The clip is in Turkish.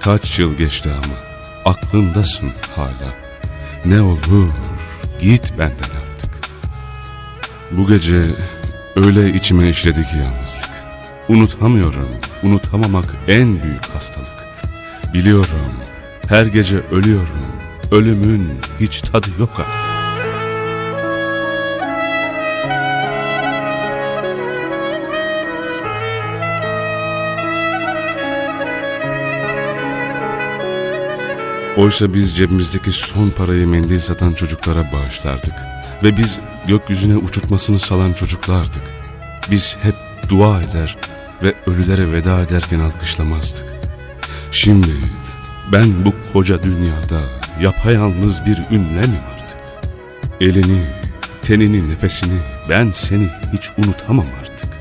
Kaç yıl geçti ama aklımdasın hala. Ne olur git benden artık. Bu gece öyle içime işledi ki yalnızlık. Unutamıyorum, unutamamak en büyük hastalık. Biliyorum, her gece ölüyorum, ölümün hiç tadı yok artık. Oysa biz cebimizdeki son parayı mendil satan çocuklara bağışlardık. Ve biz gökyüzüne uçurtmasını salan çocuklardık. Biz hep dua eder ve ölülere veda ederken alkışlamazdık. Şimdi ben bu koca dünyada yapayalnız bir ünlemim artık. Elini, tenini, nefesini ben seni hiç unutamam artık.